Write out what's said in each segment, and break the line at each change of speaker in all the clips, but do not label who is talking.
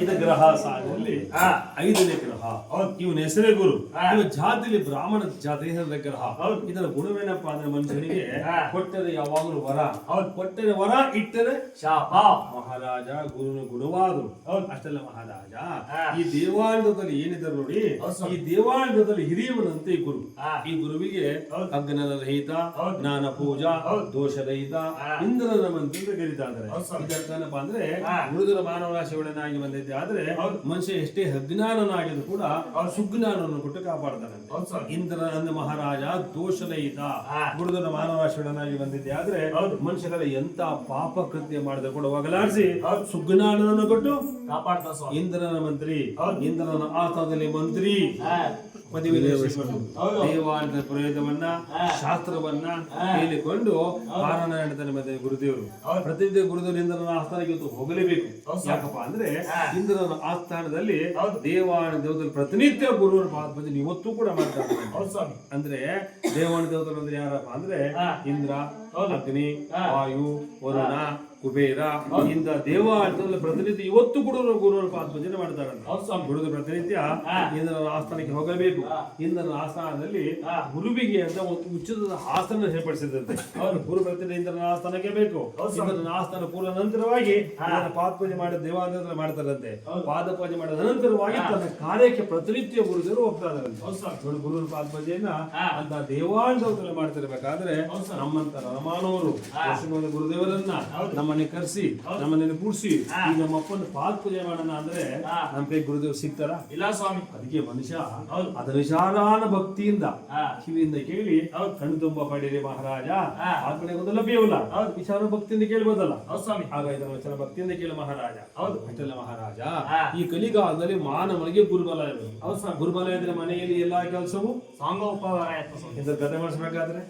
ಇದು ಗ್ರಹ ಐದನೇ ಗ್ರಹ. ಇವನ ಹೆಸರೇ ಗುರು. ಇವ ಜಾತಿಲಿ ಬ್ರಾಹ್ಮಣ ಜಾತಿ ಗ್ರಹ. ಇದರ ಗುಣವೇನಪ್ಪ ಅಂದ್ರೆ ಮನುಷ್ಯನಿಗೆ ಕೊಟ್ಟರೆ ಯಾವಾಗಲೂ ವರ. ಕೊಟ್ಟರೆ ವರ ಇಟ್ಟರೆ
ಶಾಪ.
ಮಹಾರಾಜ ಗುರುನ ಗುಣವಾದರು. ಅಷ್ಟಲ್ಲ ಮಹಾರಾಜ. ಈ ದೇವಾಲಯದಲ್ಲಿ ಏನಿದೆ ನೋಡಿ. ಈ ದೇವಾಲಯದಲ್ಲಿ ಹಿರಿಯವನಂತೆ ಈ ಗುರು. ಈ ಗುರುವಿಗೆ
ಅಗ್ನ
ಅಗ್ನನ ರಹಿತ. ಜ್ಞಾನ ಪೂಜಾ. ದೋಷ ರಹಿತ. ಇಂದ್ರನ ಮಂತ್ರ ಕರೀತಾ ಇದ್ದಾರೆ
ಹೌದು
ಅಂದ್ರೆ
ಹಾ.
ಉಳಿದರ ರಾಶಿಗಳನ್ನಾಗಿ ಬಂದಿದ್ದೆ ಆದ್ರೆ. ಮನುಷ್ಯ ಎಷ್ಟೇ ಅಜ್ಞಾನನಾಗಿದ್ರು ಕೂಡ
ಅವ್ರು
ಸುಜ್ಞಾನವನ್ನು ಕೊಟ್ಟು
ಕಾಪಾಡ್ತಾನೆ.
ಇಂದ್ರ ಅಂದ ಮಹಾರಾಜ ದೋಷರಹಿತ ಮಾನವ ಶರಣನಾಗಿ ಬಂದಿದ್ದೆ ಆದ್ರೆ
ಮನುಷ್ಯರ
ಮನುಷ್ಯಗಳ ಎಂತ ಪಾಪ ಕೃತ್ಯ ಮಾಡಿದ್ರೆ ಕೂಡ ಹೋಗಲಾಡಿಸಿ. ಸುಜ್ಞಾನವನ್ನು ಕೊಟ್ಟು
ಕಾಪಾಡ್ತಾ
ಇಂದ್ರನ ಮಂತ್ರಿ. ಇಂದ್ರನ ಆತದಲ್ಲಿ ಮಂತ್ರಿ. ದೇವಾಲಯದ ಪ್ರಯೋಗವನ್ನ ಶಾಸ್ತ್ರವನ್ನ. ಹೇಳಿಕೊಂಡು ಪಾರಾಯಣ ಮತ್ತೆ ಗುರುದೇವರು. ಪ್ರತಿನಿತ್ಯ ಗುರುದೇವರು ಇಂದ್ರನ ಆಸ್ಥಾನಕ್ಕೆ ಇವತ್ತು ಹೋಗಲೇಬೇಕು. ಯಾಕಪ್ಪ ಅಂದ್ರೆ. ಇಂದ್ರನ ಆಸ್ಥಾನದಲ್ಲಿ. ದೇವಾಲಯ ದೇವದಲ್ಲಿ ಪ್ರತಿನಿತ್ಯ ಗುರುವರ ಪಾದ ಇವತ್ತು ಕೂಡ ಮಾಡ್ತಾರೆ ಅಂದ್ರೆ ದೇವಾಲಯ ದೇವತರು ಅಂದ್ರೆ ಯಾರಪ್ಪ ಅಂದ್ರೆ. ಇಂದ್ರ. ಅಗ್ನಿ. ವಾಯು ವರುಣ ಕುಬೇರ ಇಂದ ದೇವಾಲಯದಲ್ಲಿ ಪ್ರತಿನಿತ್ಯ ಇವತ್ತು ಕೂಡ ಗುರುವರು ಪಾದ ಭಜನೆ ಮಾಡ್ತಾರೆ ಗುರುದ ಪ್ರತಿನಿತ್ಯ
ಹಾ.
ಇಂದ್ರನ ಆಸ್ಥಾನಕ್ಕೆ ಹೋಗಬೇಕು.
ಇಂದ್ರ
ಇಂದ್ರನ ಆಸ್ಥಾನದಲ್ಲಿ. ಗುರುವಿಗೆ ಅಂತ ಒಂದು ಉಚಿತದ ಆಸನ ಏರ್ಪಡಿಸಿದಂತೆ ಅವರು ಗುರು ಪ್ರತಿನಿತ್ಯ ಇಂದ್ರನ ಆಸ್ಥಾನಕ್ಕೆ ಬೇಕು. ಇಂದ್ರನ ಆಸ್ಥಾನ ಪೂರ್ಣ ನಂತರವಾಗಿ ಪಾದ ಪಾದಪೂಜೆ ಮಾಡಿದ ದೇವಾಲಯದಲ್ಲಿ ಮಾಡ್ತಾರಂತೆ
ಪಾದ
ಪೂಜೆ ಮಾಡಿದ ನಂತರವಾಗಿ. ತನ್ನ ಕಾರ್ಯಕ್ಕೆ ಪ್ರತಿನಿತ್ಯ ಗುರುದೇವರು ಹೋಗ್ತಾ
ಇದ್ದಾರೆ
ಗುರು ಗುರುವಿನ ಪಾದಪೂಜೆಯನ್ನ
ಹಾ.
ಅಂತ ದೇವಾಲಯದಲ್ಲಿ ಮಾಡ್ತಿರ್ಬೇಕಾದ್ರೆ. ನಮ್ಮಂತ ರಮಾನವರು ಗುರುದೇವರನ್ನ
ಹೌದು.
ನಮ್ಮನೆ ಕರೆಸಿ
ನಮ್ಮ
ನಮ್ಮನೆ ಕೂಡಿಸಿ. ಈ ನಮ್ಮ ಅಪ್ಪನ ಪಾದ ಪೂಜೆ ಮಾಡೋಣ ಅಂದ್ರೆ. ನಮ್ಮ ಕೈ ಗುರುದೇವ್ ಸಿಗ್ತಾರ
ಇಲ್ಲ ಸ್ವಾಮಿ
ಅದಕ್ಕೆ ಮನುಷ್ಯ. ಅದರ ವಿಶಾಲಾನ ಭಕ್ತಿಯಿಂದ. ಕಿವಿಯಿಂದ ಕೇಳಿ. ಕಣ್ಣು ತುಂಬ ಪಡೀರಿ ಮಹಾರಾಜ. ಆ ಕಡೆ ಒಂದು ಲಭ್ಯವಲ್ಲ. ವಿಶಾಲ ಭಕ್ತಿಯಿಂದ ಕೇಳ್ಬೋದಲ್ಲ
ಹೌದು ಸ್ವಾಮಿ
ಆಗ ಇದರ ವಚನ ಭಕ್ತಿಯಿಂದ ಕೇಳು ಮಹಾರಾಜ
ಹೌದು.
ಅಷ್ಟಲ್ಲ ಮಹಾರಾಜ. ಈ ಕಲಿಗಾಲದಲ್ಲಿ ಮಾನವನಿಗೆ ಗುರುಬಲ ಇರಬೇಕು ಗುರುಬಲ ಇದ್ರೆ ಮನೆಯಲ್ಲಿ ಎಲ್ಲಾ ಕೆಲಸವು ಸಾಂಗೋಪವಾರ ಕತೆ ಮಾಡಿಸ್ಬೇಕಾದ್ರೆ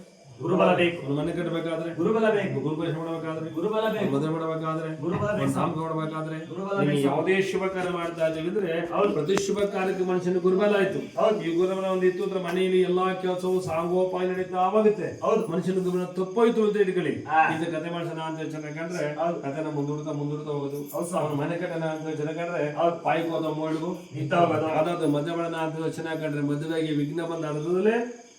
ಗುರುಬಲ ಬೇಕು
ಮನೆ ಕಟ್ಟಬೇಕಾದ್ರೆ
ಗುರುಬಲ ಬೇಕು
ಗುರುಪೇಶ ಮಾಡಬೇಕಾದ್ರೆ
ಗುರುಬಲ ಬೇಕು
ಮದುವೆ ಮಾಡಬೇಕಾದ್ರೆ
ಗುರುಬಲ
ಸಾಂಗ್ ಮಾಡಬೇಕಾದ್ರೆ
ಗುರುಬಲ.
ಯಾವುದೇ ಶುಭ ಕಾರ್ಯ ಮಾಡ್ತಾ ಇದ್ರೆ
ಅವ್ರು
ಪ್ರತಿ ಶುಭ ಕಾರ್ಯಕ್ಕೆ ಮನುಷ್ಯನ ಗುರುಬಲ ಆಯ್ತು
ಹೌದು.
ಈ ಗುರುಬಲ ಒಂದು ಇತ್ತು ಅಂದ್ರೆ ಮನೆಯಲ್ಲಿ ಎಲ್ಲಾ ಕೆಲಸವು ಸಾಂಗೋಪಾಯ ನಡೀತಾವಾಗುತ್ತೆ
ಹೌದು.
ಮನುಷ್ಯನ ಗುರುಬಲ ತಪ್ಪೋಯ್ತು ಅಂತ ಇಟ್ಕೊಳ್ಳಿ. ಈಗ ಕತೆ ಮಾಡ್ಸೋಣ ಅಂತ
ಹೌದು.
ಕತೆನ ಮುಂದೂಡ್ತಾ ಮುಂದೂಡ್ತಾ ಹೋಗೋದು. ಅವನ ಮನೆ ಕಟ್ಟಣ ಅಂತ ಕಂಡ್ರೆ
ಹೌದು.
ಪಾಯ್ಕೋದ ಹೋದ
ಇಂತ ಹೋಗೋದು.
ಅದಾದ ಮದ್ಯ ಮಾಡೋಣ ಅಂತ ಕಂಡ್ರೆ ಮದುವೆಗೆ ವಿಘ್ನ ಬಂದ ಅರ್ಧದಲ್ಲೇ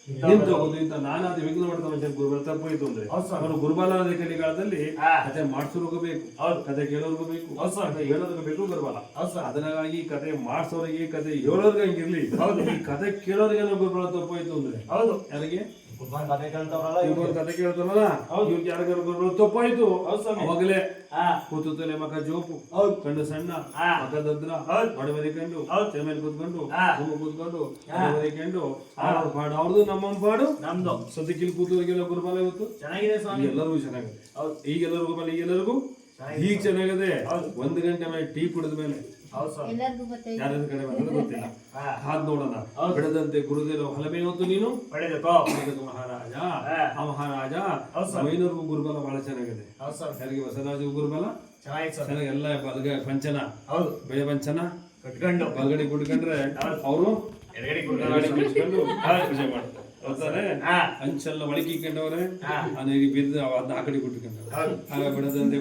ಹೋಗೋದು.
ಹೋಗೋದು ಇಂತ ನಾನಾದ ವಿಘ್ನ ಮಾಡ್ತಾ ಮನುಷ್ಯನ ಗುರುಬಲ ತಪ್ಪೋಯ್ತು ಅಂದ್ರೆ ಅವರು ಗುರುಬಲ ಕಲಿಗಾಲದಲ್ಲಿ. ಕತೆ ಮಾಡ್ಸೋರ್ಗೂ ಬೇಕು
ಹೌದು.
ಕತೆ ಕೇಳೋರ್ಗು ಬೇಕು. ಕತೆ ಹೇಳೋರ್ಗೂ ಬೇಕು ಗುರುಬಲ
ಹೌದು
ಅದನಾಗಿ ಕತೆ ಮಾಡ್ಸೋರಿಗೆ ಕತೆ ಹೇಳೋರ್ಗೆ ಹಂಗಿರ್ಲಿ
ಹೌದು.
ಈ ಕತೆ ಕೇಳೋರಿಗೆ ಗುರುಬಲ ತಪ್ಪೋಯ್ತು ಅಂದ್ರೆ
ಹೌದು
ಯಾರಿಗೆ
ಕುತ್ಕೊಂಡು ಕತೆ ಕೇಳ್ತಾವ್ರಲ್ಲ
ಇವ್ರು
ಇವ್ರು.
ಕತೆ ಕೇಳ್ತಾರಲ್ಲ ಯಾರಿಗಾರು ತಪ್ಪಾಯ್ತು. ಅವಾಗಲೇ ಜೋಪು. ಕಣ್ಣು ಸಣ್ಣ ದದ್ರ ಕಂಡು ಮೇಲೆ ಕೂತ್ಕೊಂಡು
ಹಾ.
ತುಂಬ ಕೂತ್ಕೊಂಡು
ಹಾ.
ಮಡಮರಿ ಕಂಡು ಅವ್ರ ಪಾಡು ಅವ್ರದ್ದು ನಮ್ಮ ಪಾಡು
ನಮ್ದು
ಸದ್ಯಕ್ಕಿಲ್ಲಿ ಕೂತವ್ರಿಗೆಲ್ಲ ಗುರುಬಲ ಇವತ್ತು
ಚೆನ್ನಾಗಿದೆ ಸ್ವಾಮಿ
ಎಲ್ಲರಿಗೂ ಚೆನ್ನಾಗಿದೆ ಈಗೆಲ್ಲರಿಗೂ ಬಲ ಈಗೆಲ್ಲರಿಗೂ. ಈಗ ಚೆನ್ನಾಗಿದೆ. ಒಂದು ಗಂಟೆ ಮೇಲೆ ಟೀ ಕುಡಿದ ಮೇಲೆ
ಹೌದು
ಗೊತ್ತಿಲ್ಲ.
ಹಾ.
ಕಾದ್ ನೋಡೋಣ.
ಹೌದು.
ಬೆಳೆದಂತೆ ಗುರುದೇವ ಹಲಮೆ ಹೊತ್ತು ನೀನು? ಮಹಾರಾಜ. ಆ ಮಹಾರಾಜ
ಹೌದು.
ಮೈನೂರ್ಗೂ ಗುರುಬಲ ಬಹಳ ಚೆನ್ನಾಗಿದೆ.
ಹೌದು ಸರ್
ಯಾರಿಗೆ ಬಸವರಾಜ ಗುರುಬಲ? ಚೆನ್ನಾಗಿ ಎಲ್ಲ ಬಲಗ ಪಂಚನ.
ಹೌದು.
ಬೆಳೆ ಪಂಚನ?
ಕಟ್ಕೊಂಡು.
ಬಲಗಡೆ ಕುಟ್ಕೊಂಡ್ರೆ ಅವರು? ಪೂಜೆ ಮಾಡ್ತಾರೆ. ಅಂಚೆಲ್ಲ ಒಳಗಿಕೊಂಡವ್ರೆ
ಹಾ.
ಅನೇಗೆ ಬಿದ್ದು ಅದನ್ನ ಆ ಕಡೆ
ಹೌದು.
ಆಗ ಬಿಡದಂತೆ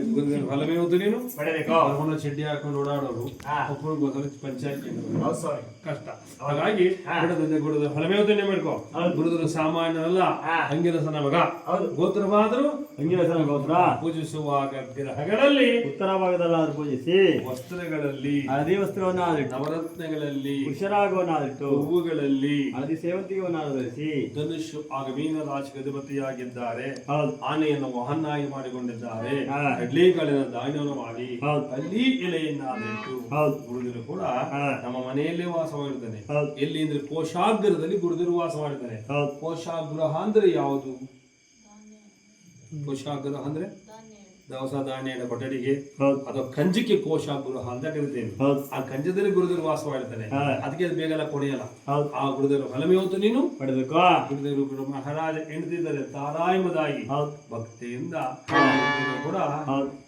ಹಲಮೆ ಹೊತ್ತು ನೀನು? ಬರ್ಕೊಂಡು ಚಡ್ಡಿ ಹಾಕೊಂಡು ಓಡಾಡೋರು.
ಒಬ್ಬರು
ಒಬ್ಬರಿಗೋಸ್ಕರ ಪಂಚಾಯತ್ ಕಷ್ಟ. ಹಾಗಾಗಿ
ಹಾ.
ಗುಡದ ಗುರುದ ಹೊಲಮೇವತನೆ ಮಾಡ್ಕೋ. ಗುರುದರು ಸಾಮಾನ್ಯನಲ್ಲ
ಹಂಗಿನ
ಸನ ಮಗ.
ಹೌದು.
ಹಂಗಿನ
ಸನ ಗೋತ್ರ.
ಪೂಜಿಸುವಾಗ ಗ್ರಹಗಳಲ್ಲಿ
ಉತ್ತರ ಭಾಗದಲ್ಲಾದ್ರೂ ಪೂಜಿಸಿ.
ವಸ್ತ್ರಗಳಲ್ಲಿ
ಹಳದಿ ವಸ್ತ್ರವನ್ನಾದಿಟ್ಟು
ನವರತ್ನಗಳಲ್ಲಿ
ಪುರುಷರಾಗವನ್ನಾದಿಟ್ಟು
ಹೂವುಗಳಲ್ಲಿ
ಹಳದಿ ಸೇವಂತಿಗೆ ಧರಿಸಿ
ಧನುಷು ಆಗ ರಾಶಿಗೆ ಅಧಿಪತಿಯಾಗಿದ್ದಾರೆ ಆನೆಯನ್ನು ವಾಹನಾಗಿ ಮಾಡಿಕೊಂಡಿದ್ದಾರೆ. ಕಡ್ಲೆಕಾಳಿನ ದಾನವನ್ನು ಮಾಡಿ. ಅಲ್ಲಿ ಎಲೆಯಿಂದ
ಹೌದು.
ಗುರುದಿರು ಕೂಡ ನಮ್ಮ ಮನೆಯಲ್ಲೇ ವಾಸ
ಮಾಡಿದ್ದಾನೆ.
ಎಲ್ಲಿ ಅಂದ್ರೆ ಕೋಶಾಗ್ರದಲ್ಲಿ ಗುರುದಿರು ವಾಸ ಮಾಡಿದ್ದಾನೆ ಕೋಶಾಗ್ರಹ ಅಂದ್ರೆ ಯಾವುದು? ಕೋಶಾಗ್ರಹ ಅಂದ್ರೆ? ದವಸ ಧಾನ್ಯದ ಕೊಠಡಿಗೆ
ಹೌದು.
ಅಥವಾ ಕಂಜಕ್ಕೆ ಕೋಶಾಗ್ರಹ ಅಂತ ಕರಿತೇವೆ
ಹೌದು.
ಆ ಕಂಜದಲ್ಲಿ ಗುರುದೇವರು ವಾಸವಾಗಿರ್ತಾನೆ. ಅದಕ್ಕೆ ಅದು ಬೇಗಲ್ಲ ಕೊಡೆಯಲ್ಲ. ಆ ಗುರುದೇವರು ಹಲಮಿ ಹೊತ್ತು ನೀನು?
ಪಡೆದಕ್ಕೋ
ಗುರುದೇವರು ಗುರು ಮಹಾರಾಜ ಎಣಿತಿದ್ದಾರೆ ತಾರಾಯಮದಾಗಿ. ಭಕ್ತಿಯಿಂದ ಕೂಡ.
ಹೌದು.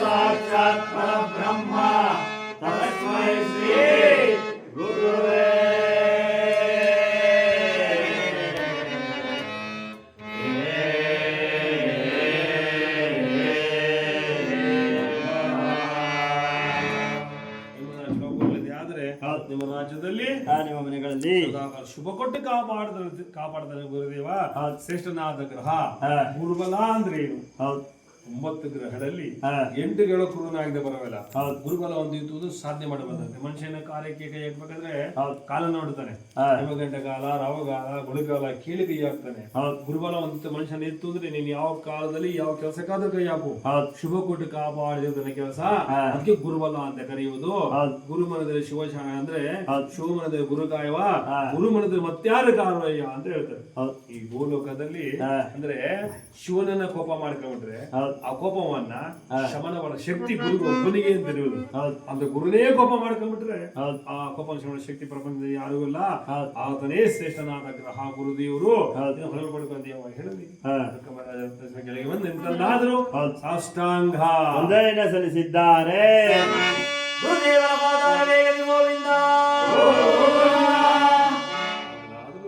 ಸಾಕ್ಷಾತ್ ಪರಬ್ರಹ್ಮ ತಸ್ಮೈ ಶ್ರೀ ಗುರುವೇ
ನಿಮ್ಮ ರಾಜ್ಯದಲ್ಲಿ
ನಿಮ್ಮ ಮನೆಗಳಲ್ಲಿ.
ಶುಭ ಕೊಟ್ಟು ಕಾಪಾಡದ ಕಾಪಾಡದ ಗುರುದೇವ. ಶ್ರೇಷ್ಠನಾದ ಗ್ರಹ. ಗುರುಬಲ ಅಂದ್ರೆ ಏನು
ಹೌದು.
ಒಂಬತ್ತು ಗ್ರಹಗಳಲ್ಲಿ ಎಂಟು ಗೆಳ ಕುರುನಾಗದೆ ಬರವಲ್ಲ. ಗುರುಬಲ ಹೊಂದಿತ್ತು ಸಾಧ್ಯ ಸಾಧನೆ ಮಾಡಬಲ್ಲಂತೆ ಮನುಷ್ಯನ ಕಾರ್ಯಕ್ಕೆ ಕೈ ಹಾಕ್ಬೇಕಾದ್ರೆ. ಕಾಲ ನೋಡ್ತಾನೆ. ಗಂಟೆ ಕಾಲ ರಾವಗಾಲ ಗುಳಿಗಾಲ ಕೀಳಿ ಕೈ ಹಾಕ್ತಾನೆ ಗುರುಬಲ ಒಂದು ಮನುಷ್ಯನ ಇತ್ತು ಅಂದ್ರೆ ನೀನು ಯಾವ ಕಾಲದಲ್ಲಿ ಯಾವ ಕೆಲಸಕ್ಕಾದ್ರೂ ಕೈ ಹಾಕು. ಶುಭ ಕೊಟ್ಟು ಕಾಪಾಡಿದ ಕೆಲಸ. ಅದಕ್ಕೆ ಗುರುಬಲ ಅಂತ ಕರೆಯುವುದು.
ಗುರು
ಗುರುಮನದಲ್ಲಿ ಶಿವಶಾನ ಅಂದ್ರೆ
ಹೌದು.
ಶಿವಮನದಲ್ಲಿ ಗುರುಕಾಯವ
ಗುರುಮನದ
ಗುರುಮನದಲ್ಲಿ ಮತ್ತಾರು ಕಾರಣಯ್ಯ ಅಂತ ಹೇಳ್ತಾರೆ. ಈ ಭೂಲೋಕದಲ್ಲಿ. ಅಂದ್ರೆ ಶಿವನನ್ನ ಕೋಪ ಮಾಡ್ಕೊಂಡ್ರೆ ಆ ಕೋಪವನ್ನ ಶಕ್ತಿ ಗುರು ಒಬ್ಬನಿಗೆ ಅಂತ ಇರುವುದು. ಅಂತ ಗುರುನೇ ಕೋಪ ಮಾಡ್ಕೊಂಡ್ಬಿಟ್ರೆ ಆ ಕೋಪ ಶಮನ ಶಕ್ತಿ ಪ್ರಪಂಚ ಯಾರು ಇಲ್ಲ. ಆತನೇ ಶ್ರೇಷ್ಠನಾದ ಗ್ರಹ ಗುರುದೇವರು. ಹೊರಲು ಪಡ್ಕೊಂತೀವ ಹೇಳಿ ಗೆಳೆಗೆ ಬಂದು
ಎಂತಲ್ಲಾದರೂ
ಸಾಷ್ಟಾಂಗ.
ವಂದನೆಯನ್ನ ಸಲ್ಲಿಸಿದ್ದಾರೆ. ಗುರುದೇವರ ಪಾದಾರ ಗೋವಿಂದ.